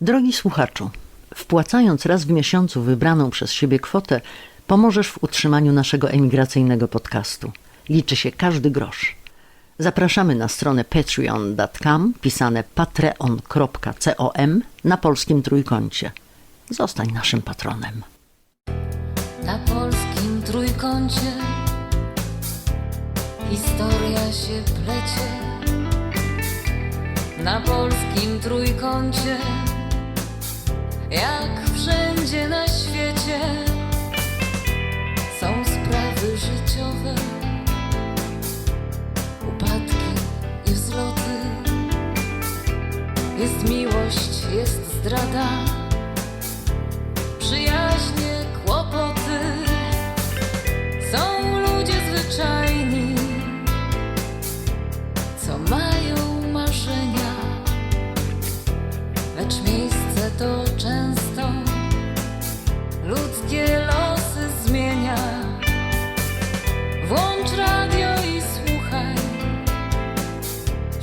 Drogi słuchaczu, wpłacając raz w miesiącu wybraną przez siebie kwotę, pomożesz w utrzymaniu naszego emigracyjnego podcastu. Liczy się każdy grosz. Zapraszamy na stronę patreon.com, pisane patreon.com na polskim trójkącie. Zostań naszym patronem. Na polskim trójkącie historia się plecie. Na polskim trójkącie, jak wszędzie na świecie, są sprawy życiowe, upadki i wzloty. Jest miłość, jest zdrada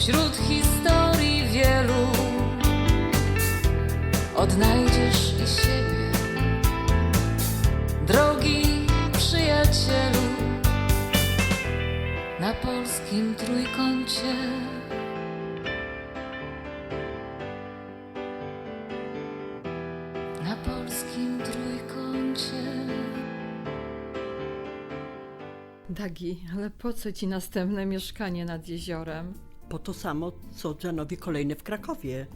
wśród historii wielu. Odnajdziesz i siebie drogi przyjacielu, na polskim trójkącie. Na polskim trójkącie. Dagi, ale po co ci następne mieszkanie nad jeziorem? Po to samo, co Janowi kolejne w Krakowie.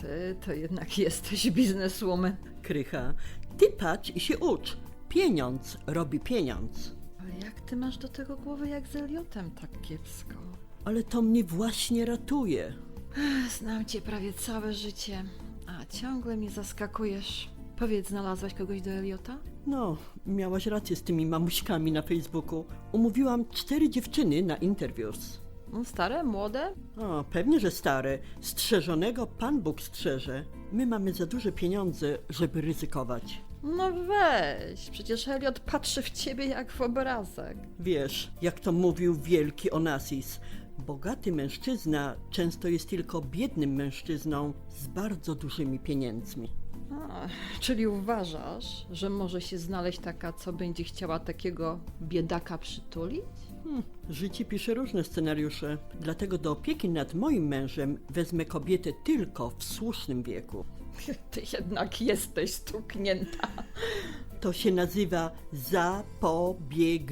Ty to jednak jesteś bizneswoman. Krycha, ty patrz i się ucz. Pieniądz robi pieniądz. Ale jak ty masz do tego głowę jak z Eliotem tak kiepsko? Ale to mnie właśnie ratuje. Znam cię prawie całe życie, a ciągle mnie zaskakujesz. Powiedz, znalazłaś kogoś do Eliota? No, miałaś rację z tymi mamuśkami na Facebooku. Umówiłam cztery dziewczyny na interviews. No, stare, młode? O, pewnie, że stare. Strzeżonego Pan Bóg strzeże. My mamy za duże pieniądze, żeby ryzykować. No weź, przecież Eliot patrzy w ciebie jak w obrazek. Wiesz, jak to mówił wielki Onassis, bogaty mężczyzna często jest tylko biednym mężczyzną z bardzo dużymi pieniędzmi. A, czyli uważasz, że może się znaleźć taka, co będzie chciała takiego biedaka przytulić? Hmm, życie pisze różne scenariusze, dlatego do opieki nad moim mężem wezmę kobietę tylko w słusznym wieku. Ty jednak jesteś stuknięta. To się nazywa zapobiegliwa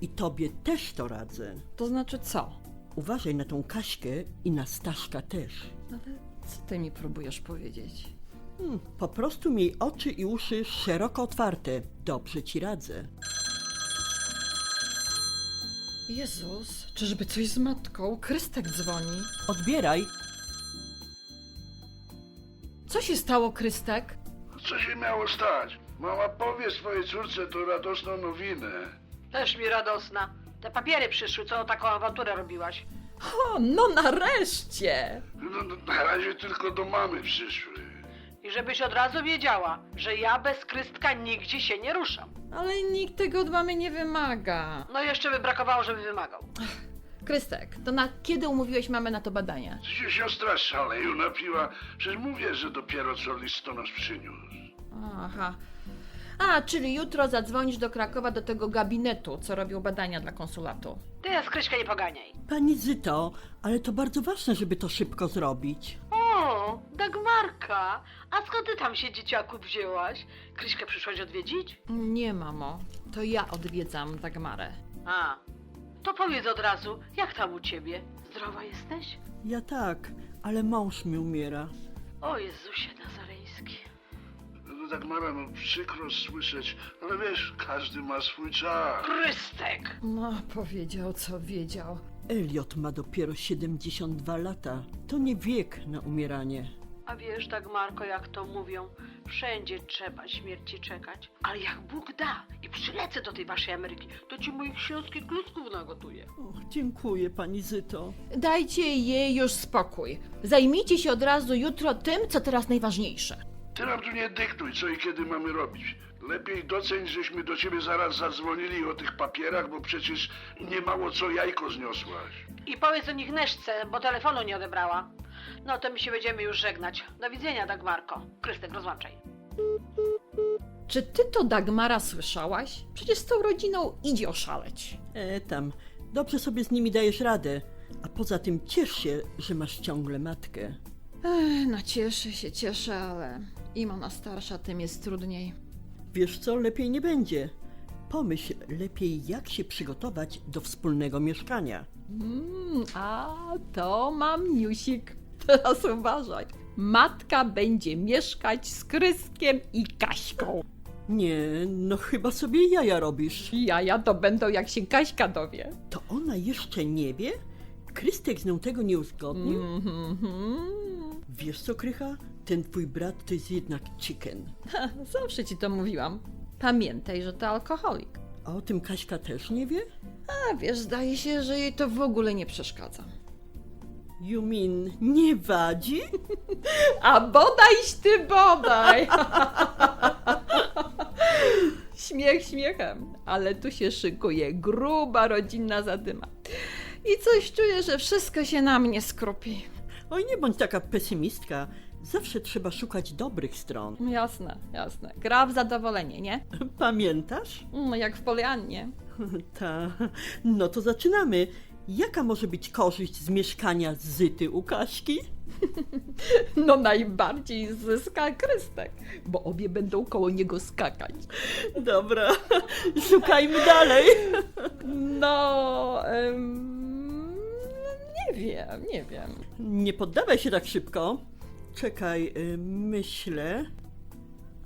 i tobie też to radzę. To znaczy co? Uważaj na tą Kaśkę i na Staszka też. Ale co ty mi próbujesz powiedzieć? Hmm, po prostu miej oczy i uszy szeroko otwarte. Dobrze ci radzę. Jezus, czyżby coś z matką? Krystek dzwoni. Odbieraj. Co się stało, Krystek? Co się miało stać? Mama powie swojej córce tą radosną nowinę. Też mi radosna. Te papiery przyszły, co taką awanturę robiłaś. O, no nareszcie! No, no, na razie tylko do mamy przyszły. I żebyś od razu wiedziała, że ja bez krystka nigdzie się nie ruszam. Ale nikt tego od mamy nie wymaga. No jeszcze by brakowało, żeby wymagał. Krystek, to na kiedy umówiłeś mamę na to badanie? Ty się siostra szaleju napiła. Przecież mówię, że dopiero co listonosz przyniósł. Aha. A, czyli jutro zadzwonisz do Krakowa do tego gabinetu, co robią badania dla konsulatu. Ty nas Kryśkę nie poganiaj. Pani Zyto, ale to bardzo ważne, żeby to szybko zrobić. Dagmarka! A skąd ty tam się dzieciaku wzięłaś? Kryśkę przyszłaś odwiedzić? Nie, mamo. To ja odwiedzam Dagmarę. A, to powiedz od razu, jak tam u ciebie? Zdrowa jesteś? Ja tak, ale mąż mi umiera. O Jezusie Nazareński. No tak Mara, no przykro słyszeć, ale wiesz, każdy ma swój czas. Krystek! No, powiedział co wiedział. Eliot ma dopiero 72 lata. To nie wiek na umieranie. A wiesz, Dagmarko, jak to mówią, wszędzie trzeba śmierci czekać. Ale jak Bóg da i przylecę do tej waszej Ameryki, to ci moich śląskich klusków nagotuję. O, dziękuję, pani Zyto. Dajcie jej już spokój. Zajmijcie się od razu jutro tym, co teraz najważniejsze. Ty nam tu nie dyktuj, co i kiedy mamy robić. Lepiej doceń, żeśmy do ciebie zaraz zadzwonili o tych papierach, bo przecież nie mało co jajko zniosłaś. I powiedz do nich Neszce, bo telefonu nie odebrała. No to my się będziemy już żegnać. Do widzenia, Dagmarko. Krystek, rozłączaj. Czy ty to Dagmara słyszałaś? Przecież z tą rodziną idzie oszaleć. E, tam, dobrze sobie z nimi dajesz radę. A poza tym ciesz się, że masz ciągle matkę. Ech, no cieszę się, cieszę, ale im ona starsza, tym jest trudniej. Wiesz co, lepiej nie będzie. Pomyśl lepiej, jak się przygotować do wspólnego mieszkania. Mm, a to mam newsik. Teraz uważaj. Matka będzie mieszkać z Kryskiem i Kaśką. Nie, no chyba sobie jaja robisz. Jaja to będą jak się Kaśka dowie. To ona jeszcze nie wie? Krystek z nią tego nie uzgodnił? Mhm. Wiesz co, Krycha? Ten twój brat to jest jednak chicken. Zawsze ci to mówiłam. Pamiętaj, że to alkoholik. A o tym Kaśka też nie wie? A wiesz, zdaje się, że jej to w ogóle nie przeszkadza. You mean nie wadzi? A bodajś ty bodaj! Śmiech śmiechem, ale tu się szykuje gruba rodzinna zadyma. I coś czuję, że wszystko się na mnie skropi. Oj, nie bądź taka pesymistka. Zawsze trzeba szukać dobrych stron. Jasne, jasne. Gra w zadowolenie, nie? Pamiętasz? No jak w Poliannie. Ta. No to zaczynamy. Jaka może być korzyść z mieszkania Zyty u Kaśki? No najbardziej zyska Krystek, bo obie będą koło niego skakać. Dobra, szukajmy dalej. No, em, nie wiem, nie wiem. Nie poddawaj się tak szybko. Czekaj, y, myślę.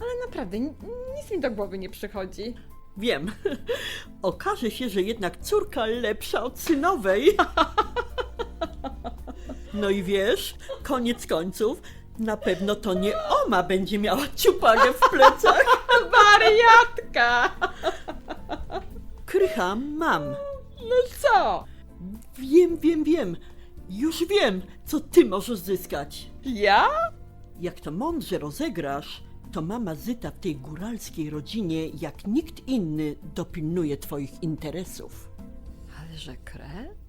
Ale naprawdę, ni- nic mi do głowy nie przychodzi. Wiem. Okaże się, że jednak córka lepsza od synowej. No i wiesz, koniec końców, na pewno to nie Oma będzie miała ciupagę w plecach. Wariatka! Krycha mam. No co? Wiem, wiem, wiem. Już wiem, co ty możesz zyskać. Ja? Jak to mądrze rozegrasz, to mama Zyta w tej góralskiej rodzinie, jak nikt inny, dopilnuje twoich interesów. Ale że kret?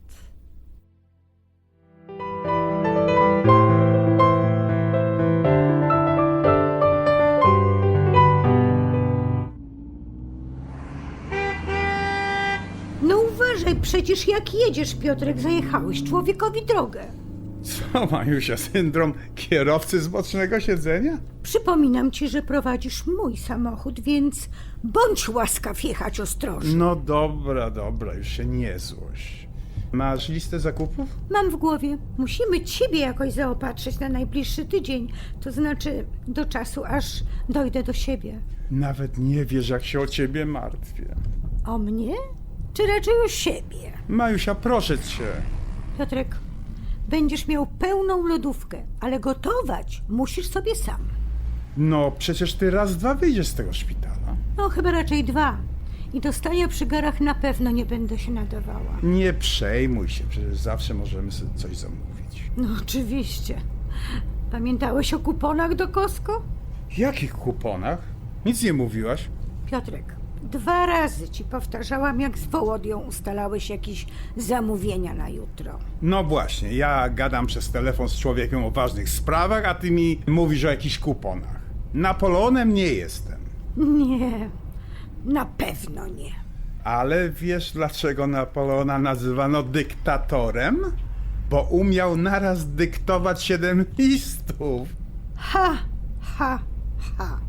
No uważaj, przecież jak jedziesz, Piotrek, zajechałeś człowiekowi drogę. Co, Majusia, syndrom kierowcy z bocznego siedzenia? Przypominam ci, że prowadzisz mój samochód, więc bądź łaskaw jechać ostrożnie. No dobra, dobra, już się nie złość. Masz listę zakupów? Mam w głowie, musimy ciebie jakoś zaopatrzyć na najbliższy tydzień, to znaczy do czasu, aż dojdę do siebie. Nawet nie wiesz, jak się o ciebie martwię. O mnie? Czy raczej o siebie? Majusia, proszę cię. Piotrek, będziesz miał pełną lodówkę, ale gotować musisz sobie sam. No, przecież ty raz, dwa wyjdziesz z tego szpitala. No, chyba raczej dwa. I do stania przy garach na pewno nie będę się nadawała. Nie przejmuj się, przecież zawsze możemy sobie coś zamówić. No oczywiście. Pamiętałeś o kuponach do Costco? Jakich kuponach? Nic nie mówiłaś? Piotrek, dwa razy ci powtarzałam, jak z Wołodią ustalałeś jakieś zamówienia na jutro. No właśnie, ja gadam przez telefon z człowiekiem o ważnych sprawach, a ty mi mówisz o jakichś kuponach. Napoleonem nie jestem. Nie, na pewno nie. Ale wiesz, dlaczego Napoleona nazywano dyktatorem? Bo umiał naraz dyktować siedem listów. Ha, ha, ha.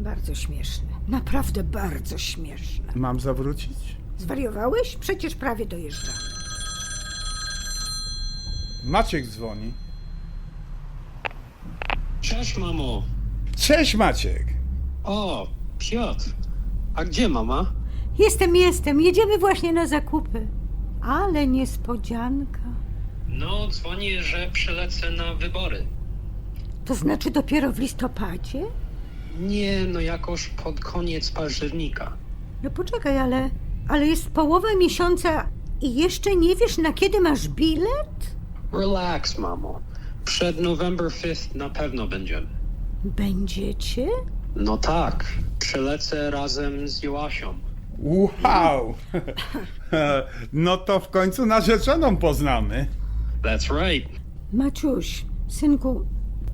Bardzo śmieszne. Naprawdę bardzo śmieszne. Mam zawrócić? Zwariowałeś? Przecież prawie dojeżdża. Maciek dzwoni. Cześć, mamo. Cześć Maciek! O, Piotr. A gdzie mama? Jestem, jestem. Jedziemy właśnie na zakupy. Ale niespodzianka. No, dzwoni, że przylecę na wybory. To znaczy dopiero w listopadzie? Nie, no jakoś pod koniec października. No poczekaj, ale, ale jest połowa miesiąca i jeszcze nie wiesz, na kiedy masz bilet? Relax, mamo. Przed November 5th na pewno będziemy. Będziecie? No tak, przylecę razem z Joasią. Wow! No to w końcu narzeczoną poznamy. That's right. Maciuś, Synku,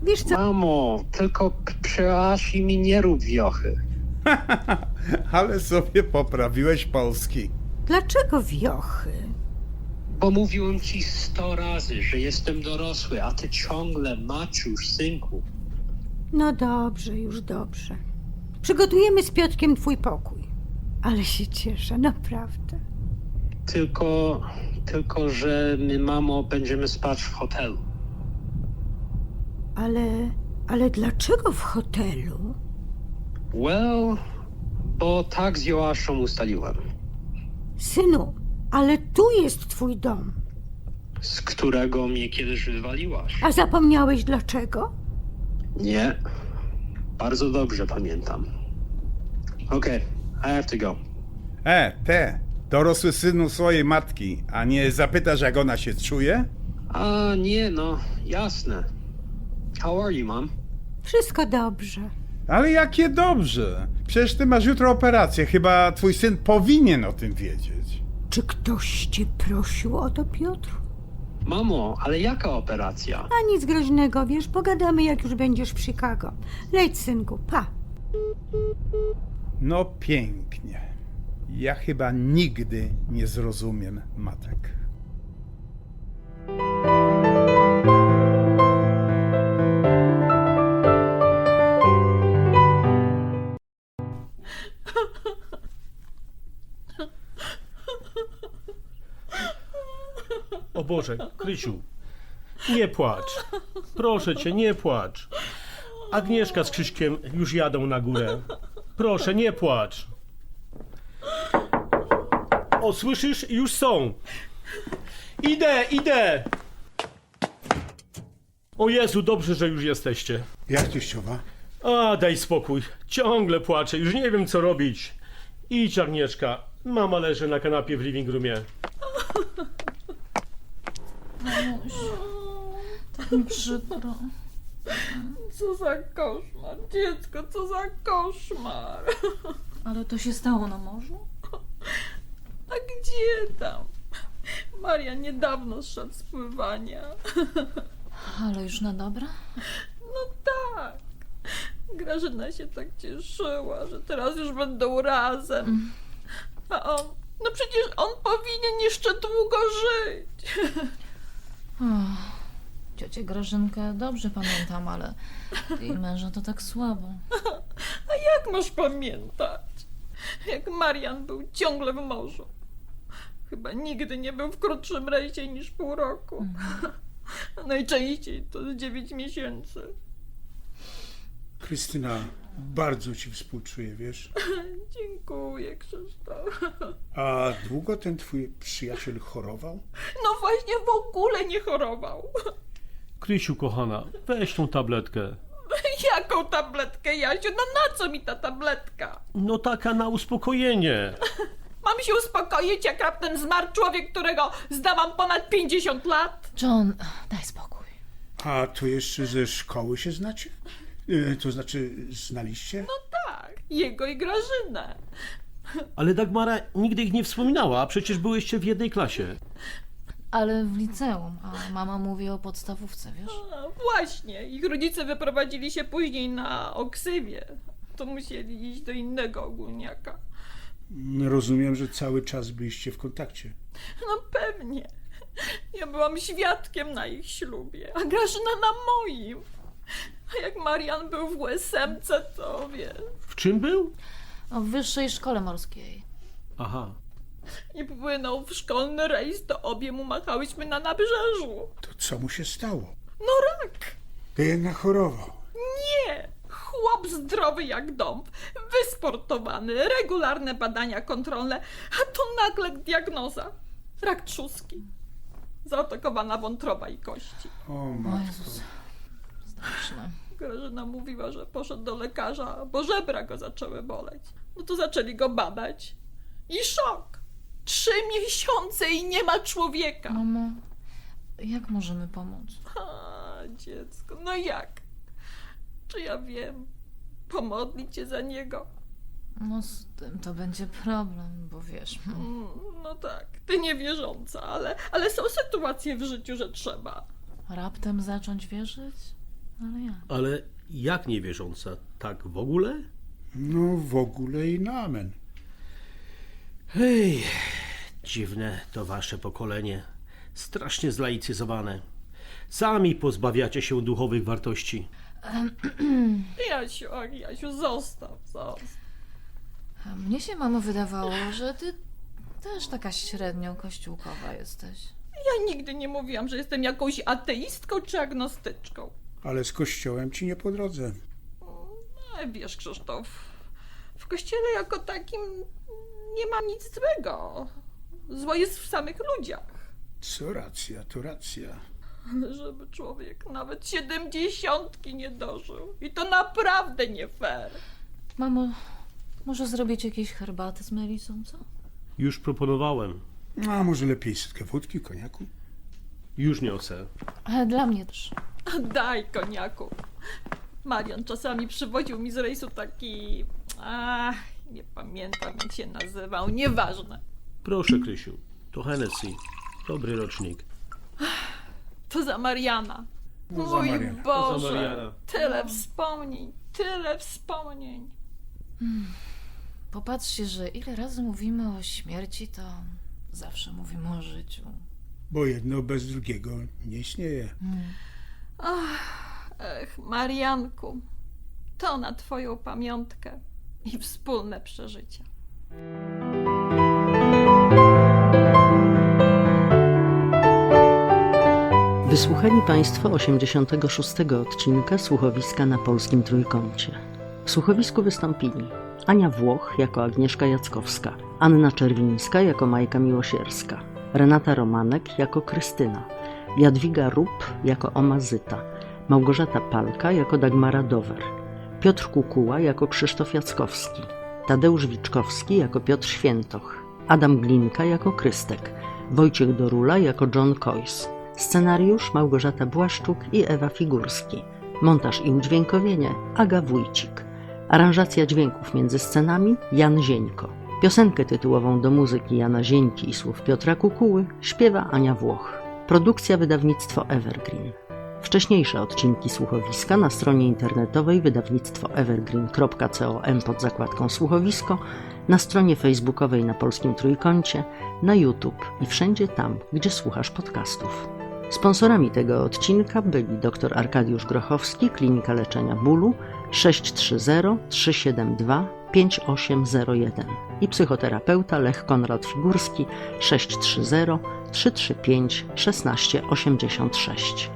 wiesz co? Mamo, tylko p- przy Asi mi nie rób wiochy. Ale sobie poprawiłeś polski. Dlaczego wiochy? Bo mówiłem ci sto razy, że jestem dorosły, a ty ciągle maciusz, synku. No dobrze, już dobrze. Przygotujemy z Piotkiem twój pokój. Ale się cieszę, naprawdę. Tylko, tylko, że my, mamo, będziemy spać w hotelu. Ale, ale dlaczego w hotelu? Well, bo tak z Joaszą ustaliłem. Synu, ale tu jest twój dom. Z którego mnie kiedyś wywaliłaś. A zapomniałeś dlaczego? Nie. Bardzo dobrze pamiętam. Okej, I have to go. E, te, dorosły synu swojej matki, a nie zapytasz, jak ona się czuje? A nie, no, jasne. How are you, mom? Wszystko dobrze. Ale jakie dobrze. Przecież ty masz jutro operację, chyba twój syn powinien o tym wiedzieć. Czy ktoś cię prosił o to, Piotr? Mamo, ale jaka operacja? A nic groźnego, wiesz, pogadamy jak już będziesz w Chicago. Leć, synku, pa. No pięknie. Ja chyba nigdy nie zrozumiem matek. Boże, Krysiu, nie płacz. Proszę cię, nie płacz. Agnieszka z Krzyśkiem już jadą na górę. Proszę, nie płacz. O, słyszysz? Już są. Idę, idę. O Jezu, dobrze, że już jesteście. Jak teściowa? A, daj spokój. Ciągle płaczę, już nie wiem co robić. Idź, Agnieszka. Mama leży na kanapie w living roomie. Tak mi przykro. Co za koszmar, dziecko, co za koszmar. Ale to się stało na morzu? A gdzie tam? Maria niedawno zszedł z pływania. Ale już na dobre? No tak. Grażyna się tak cieszyła, że teraz już będą razem. A on, no przecież on powinien jeszcze długo żyć. Ciocię Grażynkę dobrze pamiętam, ale jej męża to tak słabo. A jak masz pamiętać? Jak Marian był ciągle w morzu. Chyba nigdy nie był w krótszym rejsie niż pół roku. Najczęściej to z dziewięć miesięcy. Krystyna, bardzo ci współczuję, wiesz? Dziękuję, Krzysztof. A długo ten twój przyjaciel chorował? No właśnie w ogóle nie chorował. Krysiu, kochana, weź tą tabletkę. Jaką tabletkę, Jasiu? No na co mi ta tabletka? No taka na uspokojenie. Mam się uspokoić, jak raptem zmarł człowiek, którego zdałam ponad 50 lat? John, daj spokój. A to jeszcze ze szkoły się znacie? E, To znaczy, znaliście? Tak, jego i Grażynę. Ale Dagmara nigdy ich nie wspominała, a przecież byłyście w jednej klasie. Ale w liceum, a mama mówi o podstawówce, wiesz? A, właśnie, ich rodzice wyprowadzili się później na Oksywie. To musieli iść do innego ogólniaka. Rozumiem, że cały czas byliście w kontakcie. No pewnie. Ja byłam świadkiem na ich ślubie, a Grażyna na moim. A jak Marian był w USMC, to wiesz. W czym był? W wyższej szkole morskiej. Aha. I płynął w szkolny rejs, to obie mu machałyśmy na nabrzeżu. To co mu się stało? No rak! To jednak chorował. Nie! Chłop zdrowy jak dąb, wysportowany, regularne badania kontrolne, a tu nagle diagnoza. Rak trzustki. Zaatakowana wątroba i kości. O O matko. Straszne. Grażyna mówiła, że poszedł do lekarza, bo żebra go zaczęły boleć. No to zaczęli go badać. I szok! Trzy miesiące i nie ma człowieka! Mamo, jak możemy pomóc? A, dziecko, no jak? Czy ja wiem? Pomodlić się za niego? No z tym to będzie problem, bo wiesz... Mm, No tak, ty niewierząca, ale, ale są sytuacje w życiu, że trzeba. Raptem zacząć wierzyć? Ale jak? Ale jak niewierząca? Tak w ogóle? No w ogóle i na amen. Hej, dziwne to wasze pokolenie. Strasznie zlaicyzowane. Sami pozbawiacie się duchowych wartości. Jasiu, ach Jasiu, zostaw, zostaw. A mnie się, mamo, wydawało, że ty też taka średnio kościółkowa jesteś. Ja nigdy nie mówiłam, że jestem jakąś ateistką czy agnostyczką. Ale z kościołem ci nie po drodze. Ale wiesz, Krzysztof, w kościele jako takim nie ma nic złego. Zło jest w samych ludziach. Co racja, to racja. Ale żeby człowiek nawet siedemdziesiątki nie dożył. I to naprawdę nie fair. Mamo, może zrobić jakieś herbaty z melisą, co? Już proponowałem. A może lepiej sytkę wódki, koniaku? Już niosę. Ale dla mnie też. Daj koniaku. Marian czasami przywoził mi z rejsu taki... Ach, nie pamiętam jak się nazywał, nieważne. Proszę, Krysiu. To Hennessy. Dobry rocznik. To za Mariana. No za Mój Mariana. To za Boże, Mariana. tyle wspomnień, tyle wspomnień. Popatrzcie, że ile razy mówimy o śmierci, to zawsze mówimy o życiu. Bo jedno bez drugiego nie istnieje. Ech, Marianku, to na twoją pamiątkę i wspólne przeżycia. Wysłuchali Państwo 86 odcinka Słuchowiska na Polskim Trójkącie. W słuchowisku wystąpili Ania Włoch jako Agnieszka Jackowska, Anna Czerwińska jako Majka Miłosierska, Renata Romanek jako Krystyna, Jadwiga Rup jako Omazyta, Małgorzata Palka jako Dagmara Dower, Piotr Kukuła jako Krzysztof Jackowski, Tadeusz Wiczkowski jako Piotr Świętoch, Adam Glinka jako Krystek, Wojciech Dorula jako John Coyce, scenariusz Małgorzata Błaszczuk i Ewa Figurski, montaż i udźwiękowienie Aga Wójcik, aranżacja dźwięków między scenami Jan Zieńko. Piosenkę tytułową do muzyki Jana Zieńki i słów Piotra Kukuły śpiewa Ania Włoch. Produkcja wydawnictwo Evergreen. Wcześniejsze odcinki słuchowiska na stronie internetowej wydawnictwo evergreen.com pod zakładką słuchowisko, na stronie facebookowej na Polskim Trójkącie, na YouTube i wszędzie tam, gdzie słuchasz podcastów. Sponsorami tego odcinka byli dr Arkadiusz Grochowski, Klinika Leczenia Bólu 630 372 5801 i psychoterapeuta Lech Konrad Figurski 630 335 1686.